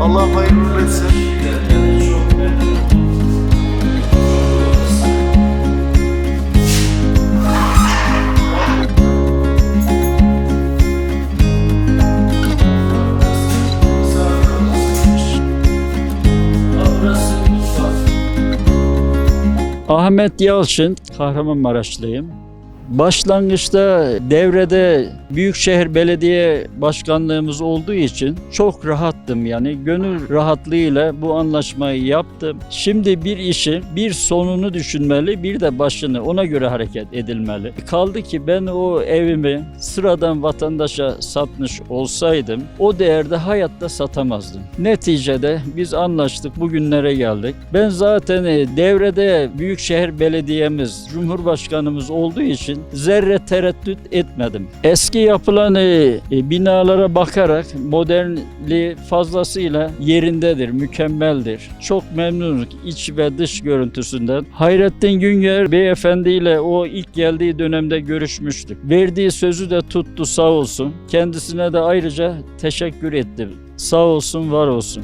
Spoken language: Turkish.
Allah hayırlı etsin. Ahmet Yalçın, Kahramanmaraşlıyım. Başlangıçta devrede Büyükşehir Belediye Başkanlığımız olduğu için çok rahattım yani gönül rahatlığıyla bu anlaşmayı yaptım. Şimdi bir işin bir sonunu düşünmeli bir de başını ona göre hareket edilmeli. Kaldı ki ben o evimi sıradan vatandaşa satmış olsaydım o değerde hayatta satamazdım. Neticede biz anlaştık bugünlere geldik. Ben zaten devrede Büyükşehir Belediye'miz, Cumhurbaşkanımız olduğu için zerre tereddüt etmedim. Eski yapılan e, e, binalara bakarak modernliği fazlasıyla yerindedir, mükemmeldir. Çok memnunum iç ve dış görüntüsünden. Hayrettin Günger beyefendi ile o ilk geldiği dönemde görüşmüştük. Verdiği sözü de tuttu sağ olsun. Kendisine de ayrıca teşekkür ettim. Sağ olsun, var olsun.